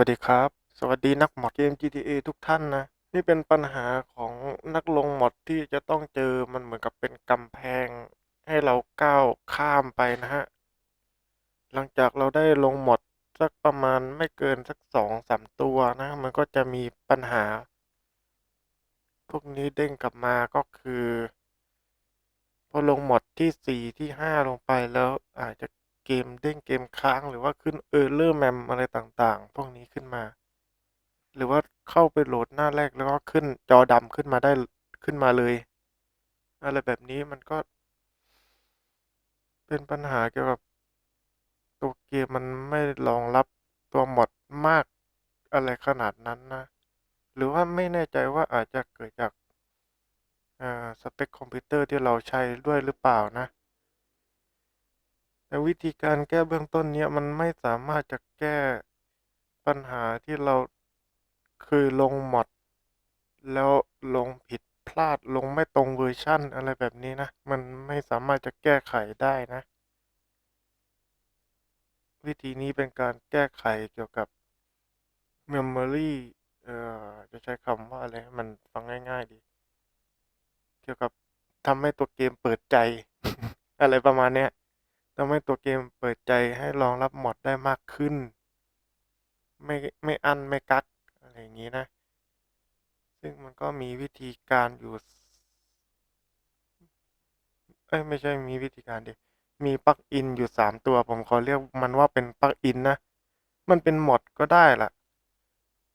วัสดีครับ สวัสดีนักหมดเกม GTA ทุกท่านนะ นี่เป็นปัญหาของนักลงหมดที่จะต้องเจอมันเหมือนกับเป็นกำแพง ให้เราก้าวข้ามไปนะฮะ หลังจากเราได้ลงหมดสักประมาณไม่เกินสักสองสามตัวนะ มันก็จะมีปัญหา พวกนี้เด้งกลับมาก็คือ พอลงหมดที่สี่ที่ห้าลงไปแล้วอาจจะ เกมเด้งเกมค้างหรือว่าขึ้นเออร์เลอร์แมมอะไรต่างๆ พวกนี้ขึ้นมา หรือว่าเข้าไปโหลดหน้าแรกแล้วก็ขึ้นจอดำขึ้นมาได้ขึ้นมาเลย อะไรแบบนี้มันก็ เป็นปัญหาเกี่ยวกับ ตัวเกมมันไม่รองรับตัวหมดมากอะไรขนาดนั้นนะ หรือว่าไม่แน่ใจว่าอาจจะเกิดจากสเปคคอมพิวเตอร์ที่เราใช้ด้วยหรือเปล่านะ แต่วิธีการแก้เบื้องต้นเนี้ยมันไม่สามารถจะแก้ปัญหาที่เราคือลงหมด แล้วลงผิดพลาดลงไม่ตรงเวอร์ชั่นอะไรแบบนี้นะ มันไม่สามารถจะแก้ไขได้นะ วิธีนี้เป็นการแก้ไขเกี่ยวกับ Memory เอ่อจะใช้คำว่าอะไรให้มันฟังง่าย ๆ ดี เกี่ยวกับทำให้ตัวเกมเปิดใจ อะไรประมาณเนี้ย ทำให้ตัวเกมเปิดใจให้รองรับมอดได้มากขึ้น ไม่ไม่อันไม่กักอะไรอย่างนี้นะ ซึ่งมันก็มีวิธีการอยู่ เอ้ยไม่ใช่มีวิธีการดิมีปลั๊กอินอยู่สามตัว ผมขอเรียกมันว่าเป็นปลั๊กอินนะ มันเป็นมอดก็ได้แหละ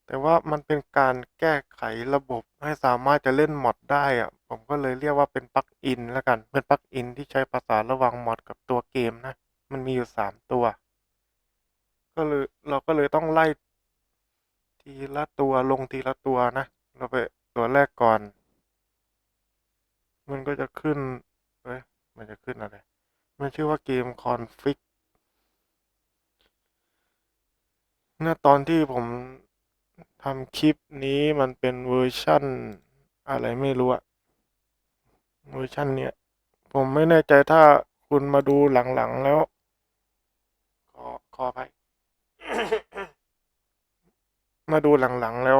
แต่ว่ามันเป็นการแก้ไขระบบให้สามารถจะเล่นมอดได้อะ ผมก็เลยเรียกว่าเป็นปลั๊กอินแล้วกันเป็นปลั๊กอินที่ใช้ภาษานระหว่างมอดกับตัวเกมนะ มันมีอยู่สามตัว ก็เลยเราก็เลยต้องไล่ทีละตัวลงทีละตัวนะ เราไปตัวแรกก่อน มันก็จะขึ้นเอ้ยมันจะขึ้นอะไร มันชื่อว่าเกมคอนฟิกเมื่อตอนที่ผมทำคลิปนี้มันเป็นเวอร์ชั่น อะไรไม่รู้อะ เวอร์ชันเนี้ยผมไม่แน่ใจถ้าคุณมาดูหลังๆแล้ว ขอขอไป มาดูหลังๆแล้ว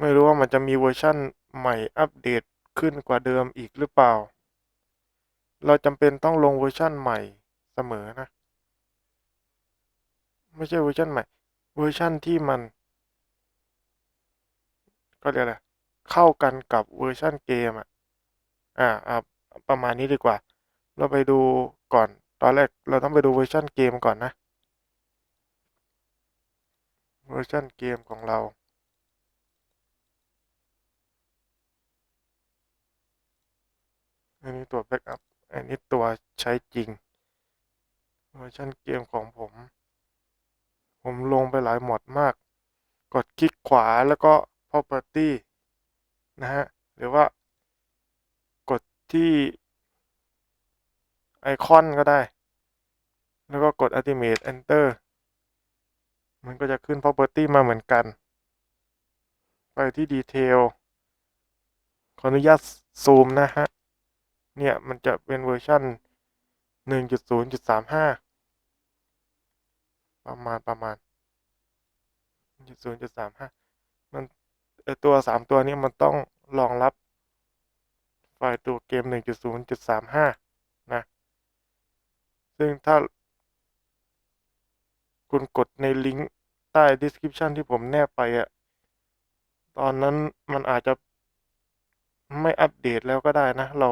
ไม่รู้ว่ามันจะมีเวอร์ชั่นใหม่อัปเดตขึ้นกว่าเดิมอีกหรือเปล่า เราจำเป็นต้องลงเวอร์ชั่นใหม่เสมอนะ ไม่ใช่เวอร์ชันใหม่ เวอร์ชั่นที่มัน ก็เรียกอะไรเข้ากันกับเวอร์ชันเกมอะ อ่าอ่าประมาณนี้ดีกว่า เราไปดูก่อนตอนแรกเราต้องไปดูเวอร์ชันเกมก่อนนะ เวอร์ชันเกมของเราอันนี้ตัวแบ็กอัพ อันนี้ตัวใช้จริง เวอร์ชันเกมของผม ผมลงไปหลายหมดมาก กดคลิกขวาแล้วก็ property นะฮะ หรือว่า ที่ไอคอนก็ได้ แล้วก็กด Ultimate Enter มันก็จะขึ้น property มาเหมือนกัน ไปที่ Detail ขออนุญาตซูมนะฮะ เนี่ย มันจะเป็นเวอร์ชัน1.0.35 ประมาณประมาณ0.35 มันตัวสามตัวนี้มันต้องรองรับ ไฟล์ตัวเกม 1.0.35 นะ ซึ่งถ้า คุณกดในลิงก์ใต้ description ที่ผมแนบไปอะตอนนั้นมันอาจจะไม่อัปเดตแล้วก็ได้นะ เรา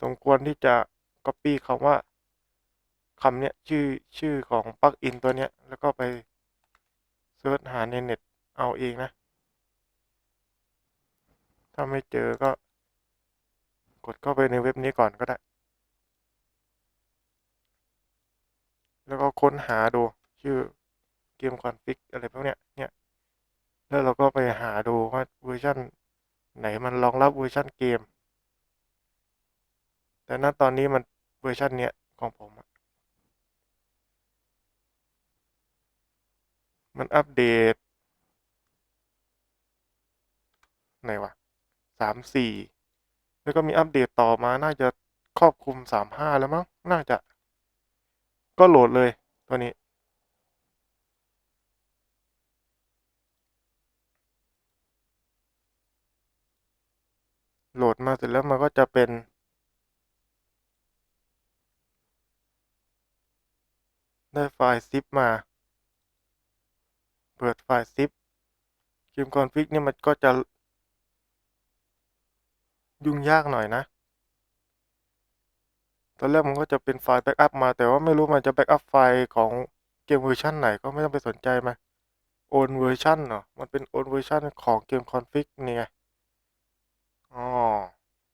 สมควรที่จะ copy คำว่าคำเนี้ยชื่อชื่อของปลั๊กอินตัวเนี้ย แล้วก็ไปเซิร์ชหาในเน็ตเอาเองนะ ถ้าไม่เจอก็ ดเข้าไปในเว็บนี้ก่อนก็ได้ แล้วก็ค้นหาดูชื่อเกมคอนฟิกอะไรพวกเนี้ยเนี่ยแล้วเราก็ไปหาดูว่าเวอร์ชันไหนมันรองรับเวอร์ชันเกม แต่ณตอนนี้มันเวอร์ชันเนี้ยของผม มันอัปเดต ไหนวะสามสี่ แล้วก็มีอัปเดตต่อมาน่าจะครอบคลุม 3.5 แล้วมั้ง น่าจะ ก็โหลดเลยตัวนี้ โหลดมาเสร็จแล้วมันก็จะเป็นได้ไฟล์ซิปมา เปิดไฟล์ซิปคิมคอนฟิกเนี่ยมันก็จะ ยุ่งยากหน่อยนะ ตอนแรกมันก็จะเป็นไฟล์แบ็กอัพมาแต่ว่าไม่รู้มันจะแบ็กอัพไฟล์ของเกมเวอร์ชันไหนก็ไม่ต้องไปสนใจมันโอนเวอร์ชันเนาะมันเป็นโอนเวอร์ชันของเกมคอนฟิกนี่ไง อ๋อ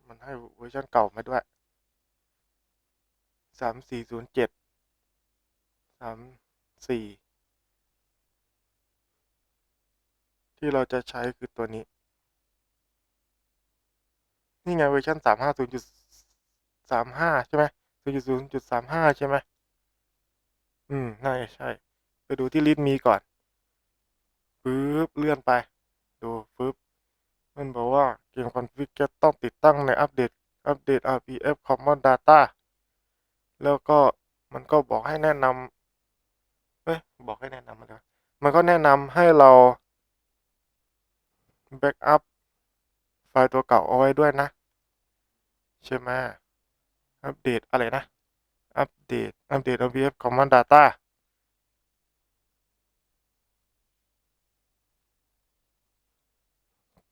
มันให้เวอร์ชันเก่ามาด้วยสามสี่ศูนย์เจ็ดสามสี่ที่เราจะใช้คือตัวนี้ นี่ไงเวอร์ชันสามห้าศูนย์จุดสามห้าใช่ไหมศูนย์จุดศูนย์จุดสามห้าใช่ไหมอืมน่าจะใช่ ไปดูที่ลิสต์มีก่อนปึ๊บเลื่อนไป ดูปึ๊บมันบอกว่าเกมคอนฟิกจะต้องติดตั้งในอัปเดตอัปเดต RPF Common Data แล้วก็มันก็บอกให้แนะนำเอ้ยบอกให้แนะนำมาแล้วมันก็แนะนำให้เราแบ็กอัพ ฟล์ตัวเก่าเอาไว้ด้วยนะ ใช่ไหมอัปเดตอะไรนะ อัปเดต อัปเดต RPF Common Data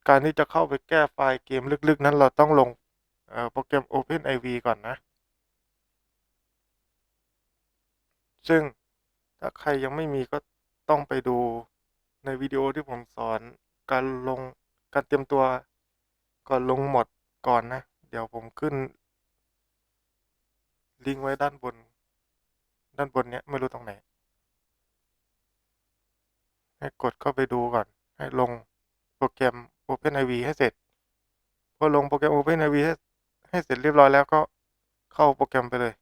การที่จะเข้าไปแก้ไฟล์เกมลึกๆ นั้นเราต้องลงโปรแกรม OpenIV ก่อนนะ ซึ่งถ้าใครยังไม่มีก็ต้องไปดูในวิดีโอที่ผมสอนการลงการเตรียมตัว ก่อนลงหมดก่อนนะ เดี๋ยวผมขึ้น ลิงก์ไว้ด้านบน ด้านบนเนี้ยไม่รู้ตรงไหน ให้กดเข้าไปดูก่อน ให้ลงโปรแกรม OpenIV ให้เสร็จ พอลงโปรแกรม OpenIV ให้ให้เสร็จเรียบร้อยแล้วก็เข้าโปรแกรมไปเลย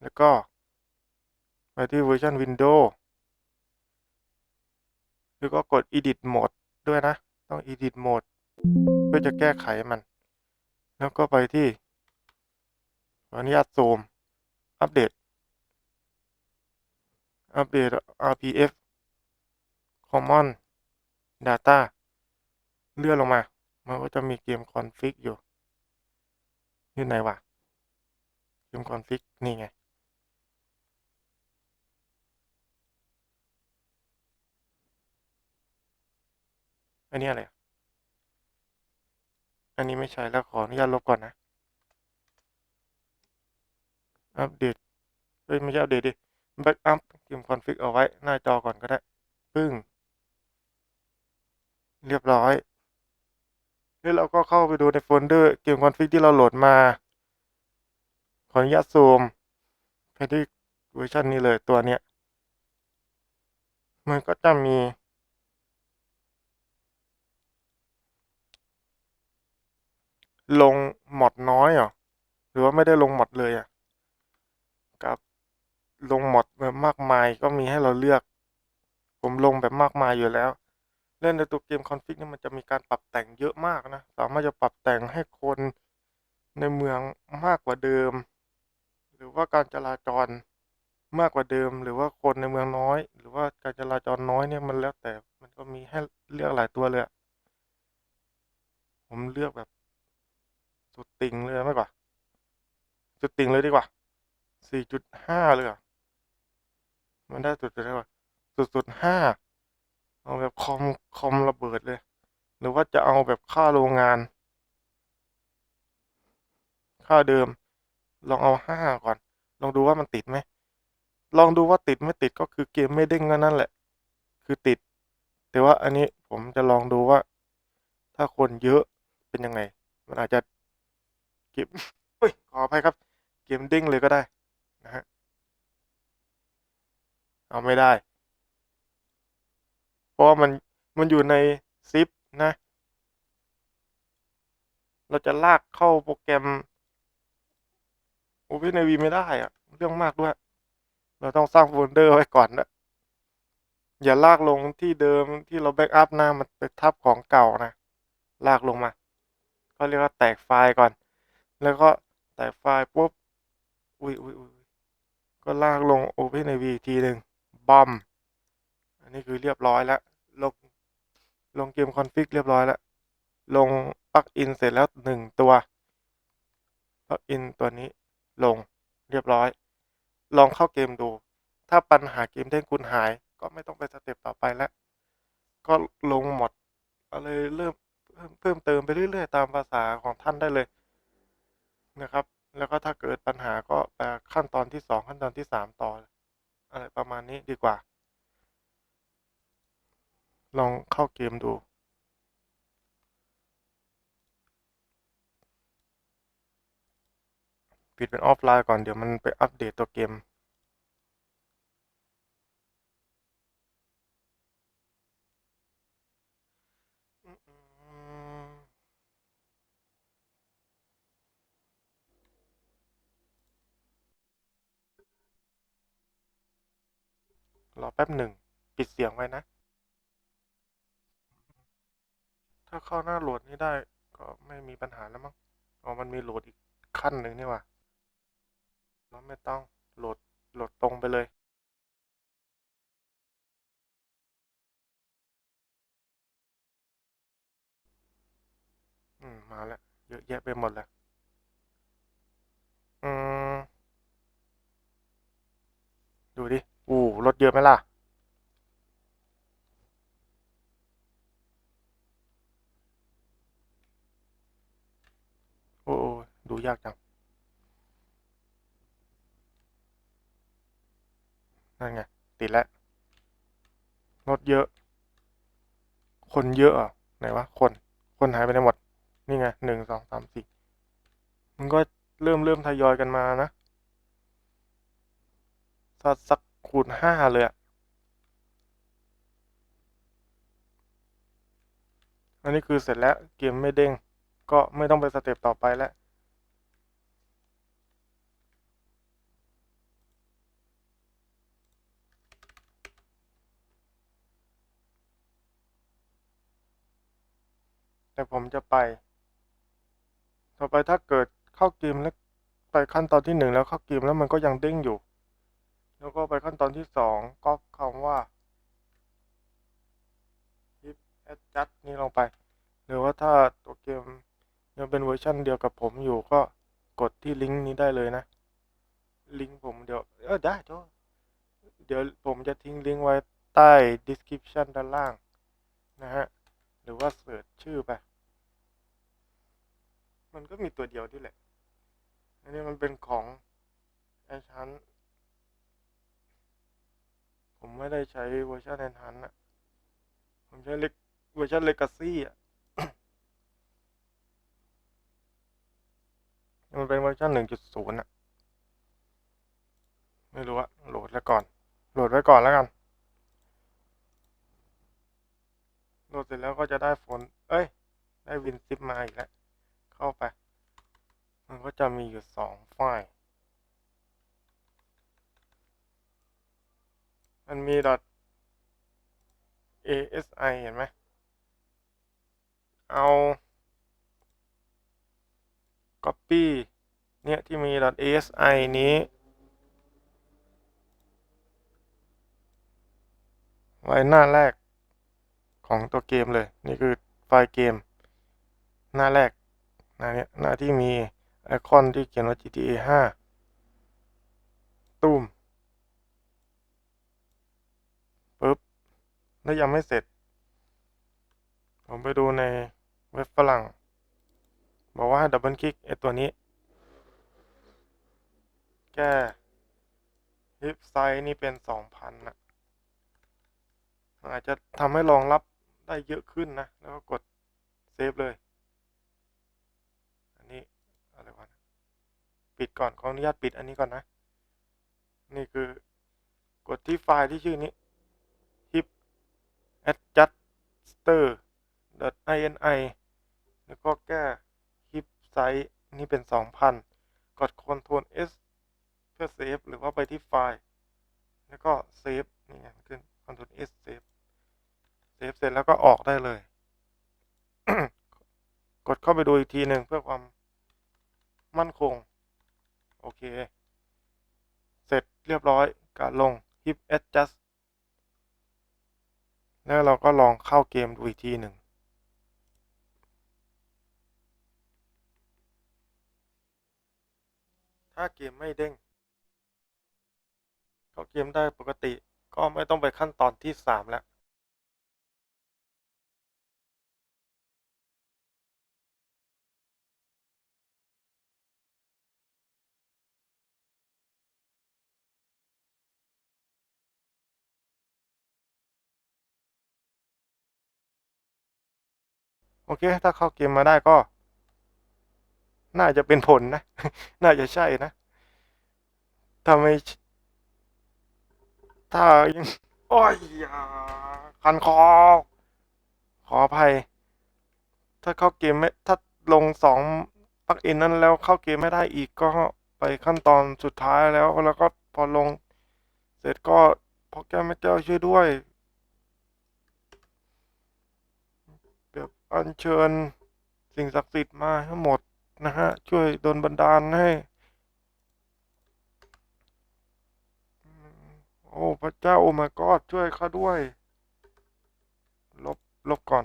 แล้วก็ไปที่เวอร์ชัน Windows แล้วก็กด Edit Mode ด้วยนะ ต้อง Edit Mode เพื่อจะแก้ไขมัน แล้วก็ไปที่ขออนุญาตซูม อัปเดต อัปเดต RPF Common Data เลื่อนลงมา มันก็จะมีเกมคอนฟิกอยู่ อยู่ไหนวะ เกมคอนฟิกนี่ไง นนี้อะไร อันนี้ไม่ใช่แล้วขออนุญาตลบก่อนนะ อัปเดต เฮ้ยไม่ใช่อัปเดตดิ แบ็กอัพเกมคอนฟิกเอาไว้ หน้าจอก่อนก็ได้ ปึ้ง เรียบร้อย แล้วเราก็เข้าไปดูในโฟลเดอร์เกมคอนฟิกที่เราโหลดมา ขออนุญาตซูมไปที่เวอร์ชันนี้เลยตัวเนี้ย มันก็จะมี ลงหมดน้อยเหรอหรือว่าไม่ได้ลงหมดเลยอะกับลงหมดแบบมากมายก็มีให้เราเลือก ผมลงแบบมากมายอยู่แล้ว เล่นในตัวเกมคอนฟิกนี่มันจะมีการปรับแต่งเยอะมากนะ สามารถจะปรับแต่งให้คนในเมืองมากกว่าเดิม หรือว่าการจราจรมากกว่าเดิม หรือว่าคนในเมืองน้อย หรือว่าการจราจรน้อยเนี่ยมันแล้วแต่มันก็มีให้เลือกหลายตัวเลย ผมเลือกแบบ สุดติ่งเลยมากกว่าสุดติ่งเลยดีกว่า สี่จุดห้าเลยอะมันได้สุดเลยว่าสุดสุดห้าเอาแบบคอมคอมระเบิดเลย หรือว่าจะเอาแบบค่าโรงงาน ค่าเดิม ลองเอาห้าก่อน ลองดูว่ามันติดไหม ลองดูว่าติดไม่ติดก็คือเกมไม่เด้งก็นั่นแหละ คือติด แต่ว่าอันนี้ผมจะลองดูว่า ถ้าคนเยอะเป็นยังไง มันอาจจะ เกมเฮ้ยขออภัยครับ เกมเด้งเลยก็ได้นะฮะเอาไม่ได้ เพราะว่ามันมันอยู่ในซิปนะ เราจะลากเข้าโปรแกรม OpenIV ไม่ได้อะเรื่องมากด้วย เราต้องสร้างโฟลเดอร์ไว้ก่อนนะอย่าลากลงที่เดิมที่เราแบ็กอัพหนะมันไปทับของเก่านะ ลากลงมา ก็เรียกว่าแตกไฟล์ก่อน แล้วก็แตกไฟล์ปุ๊บ อุ้ยอุ้ยอุ้ยก็ลากลง OpenIV อีกทีหนึ่งบอม อันนี้คือเรียบร้อยแล้ว ลง ลงเกมคอนฟิกเรียบร้อยแล้ว ลงปลั๊กอินเสร็จแล้วหนึ่งตัวปลั๊กอินตัวนี้ลงเรียบร้อย ลองเข้าเกมดู ถ้าปัญหาเกมเด้งคุณหาย ก็ไม่ต้องไปสเต็ปต่อไปแล้ว ก็ลงหมดอะไรเริ่มเพิ่มเติมไปเรื่อย ๆ ตามภาษาของท่านได้เลย นะครับ แล้วก็ถ้าเกิดปัญหาก็ไปขั้นตอนที่สองขั้นตอนที่สามต่อ อะไรประมาณนี้ดีกว่า ลองเข้าเกมดูปิดเป็นออฟไลน์ก่อนเดี๋ยวมันไปอัปเดตตัวเกม รอแป๊บหนึ่ง ปิดเสียงไว้นะ ถ้าเข้าหน้าโหลดนี้ได้ก็ไม่มีปัญหาแล้วมั้งอ๋อมันมีโหลดอีกขั้นหนึ่งนี่หว่าเราไม่ต้องโหลดโหลดตรงไปเลยอืมมาแล้วเยอะแยะไปหมดแล้วอืมดูดิ อู้รถเยอะไหมล่ะโอ้โอ้ดูยากจัง นั่นไง ติดแล้ว รถเยอะ คนเยอะอะไหนวะ คน คนหายไปไหนหมด นี่ไงหนึ่งสองสามสี่มันก็เริ่มเริ่มทยอยกันมานะสักสัก คูณห้าเลยอะอันนี้คือเสร็จแล้วเกมไม่เด้ง ก็ไม่ต้องไปสเต็ปต่อไปแล้วแต่ผมจะไป ต่อไปถ้าเกิดเข้าเกมแล้วไปขั้นตอนที่หนึ่งแล้วเข้าเกมแล้วมันก็ยังเด้งอยู่ แล้วก็ไปขั้นตอนที่สองก็คำว่า if adjust นี่ลงไป หรือว่าถ้าตัวเกมยังเป็นเวอร์ชันเดียวกับผมอยู่ก็กดที่ลิงก์นี้ได้เลยนะ ลิงก์ผมเดี๋ยว เออได้โทษเดี๋ยวผมจะทิ้งลิงก์ไว้ใต้ description ด้านล่าง นะฮะ หรือว่าเสิร์ชชื่อไป มันก็มีตัวเดียวที่แหละ อันนี้มันเป็นของไอชั้น ผมไม่ได้ใช้เวอร์ชันแอนทันอะผมใช้เล็กเวอร์ชันเลกาซี่อะมันเป็นเวอร์ชันหนึ่งจุดศูนย์อะไม่รู้อะโหลดแล้วก่อน โหลดไว้ก่อนแล้วกัน โหลดเสร็จแล้วก็จะได้โฟนเอ้ย ได้วินซิปมาอีกแล้ว เข้าไป มันก็จะมีอยู่สองไฟล์ มันมี .asi เห็นไหม เอา copy เนี่ย ที่มี .asi นี้ ไว้หน้าแรกของตัวเกมเลย นี่คือไฟล์เกม หน้าแรก หน้าเนี้ยหน้าที่มีไอคอนที่เขียนว่า GTA 5ตูมปึ๊บ แล้วยังไม่เสร็จ ผมไปดูในเว็บฝรั่ง บอกว่าดับเบิลคลิกไอตัวนี้ แก้ฮิปไซส์นี่เป็น2,000นะมันอาจจะทำให้รองรับได้เยอะขึ้นนะ แล้วก็กดเซฟเลย อันนี้อะไรวะปิดก่อนขออนุญาตปิดอันนี้ก่อนนะ นี่คือกดที่ไฟล์ที่ชื่อนี้ adjuster ini แล้วก็แก้ hip size นี่เป็น 2,000 กด Ctrl S เพื่อเซฟหรือว่าไปที่ไฟล์ แล้วก็เซฟนี่ไงขึ้น Ctrl S เซฟเซฟเสร็จแล้วก็ออกได้เลย กดเข้าไปดูอีกทีหนึ่งเพื่อความมั่นคง โอเค เสร็จเรียบร้อยการลง hip adjust แล้วเราก็ลองเข้าเกมดูอีกทีหนึ่ง ถ้าเกมไม่เด้ง เข้าเกมได้ปกติก็ไม่ต้องไปขั้นตอนที่สามแล้ว โอเค ถ้าเข้าเกมมาได้ก็ น่าจะเป็นผลนะ น่าจะใช่นะถ้าไม่ถ้ายังโอ้ยคันคอ ขออภัย ถ้าเข้าเกมไม่ ถ้าลงสองปักอินนั้นแล้วเข้าเกมไม่ได้อีกก็ไปขั้นตอนสุดท้ายแล้วแล้วก็พอลง เสร็จก็พอแก้วไม่แก้วช่วยด้วย แบบ อัญเชิญสิ่งศักดิ์สิทธิ์มาให้หมดนะฮะ ช่วยดลบันดาลให้โอ้พระเจ้าโอ้ my god ช่วยข้าด้วย ลบ ลบก่อน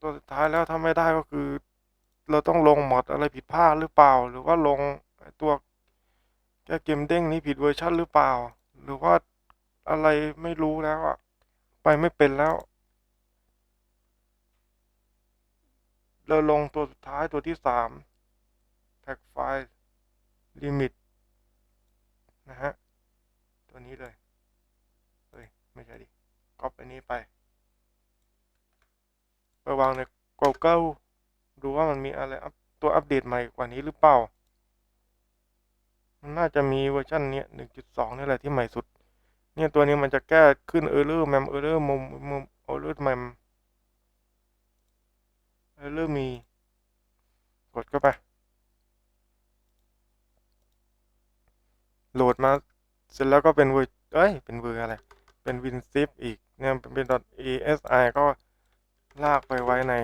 ตัวสุดท้ายแล้วถ้าไม่ได้ก็คือ เราต้องลงหมดอะไรผิดพลาดหรือเปล่า หรือว่าลงตัวแก้เกมเด้งนี้ผิดเวอร์ชันหรือเปล่า หรือว่าอะไรไม่รู้แล้วอะไปไม่เป็นแล้ว เราลงตัวสุดท้ายตัวที่สามแท็กไฟล์ลิมิตนะฮะ ตัวนี้เลย เฮ้ย ไม่ใช่ดิก๊อปอันนี้ไป ไปวางใน Google ดูว่ามันมีอะไรตัวอัปเดตใหม่กว่านี้หรือเปล่า มันน่าจะมีเวอร์ชันเนี้ย1.2 นี่แหละที่ใหม่สุด เนี่ยตัวนี้มันจะแก้ขึ้น error mem error มุมมุม error mem error มี กดเข้าไป โหลดมา เสร็จแล้วก็เป็นเวอร์เอ้ย เป็นเวอร์อะไร เป็น WinZip อีก เนี่ย เป็น .asi ก็ลากไปไว้ใน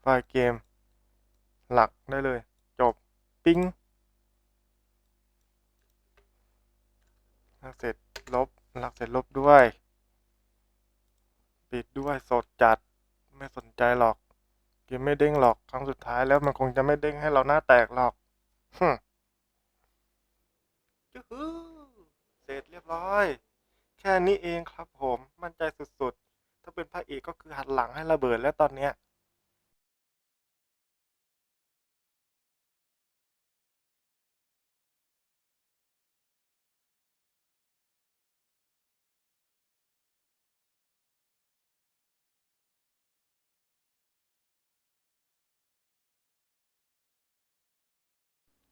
ไฟล์เกม หลักได้เลย จบ ปิ้งลากเสร็จลบลากเสร็จลบด้วย ปิดด้วยสดจัดไม่สนใจหรอก เกมไม่เด้งหรอกครั้งสุดท้ายแล้วมันคงจะไม่เด้งให้เราหน้าแตกหรอกฮึยูฮูเสร็จเรียบร้อย แค่นี้เองครับผมมั่นใจสุดๆ ถ้าเป็นพระเอกก็คือหันหลังให้ระเบิดแล้วตอนเนี้ย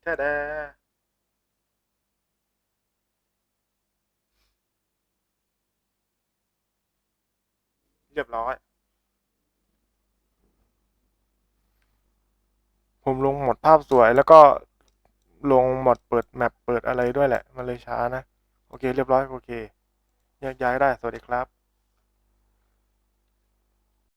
แค่แดเรียบร้อย ผมลงหมดภาพสวยแล้วก็ลงหมดเปิดแมปเปิดอะไรด้วยแหละ มันเลยช้านะ โอเค เรียบร้อย โอเคแยกย้ายได้ สวัสดีครับ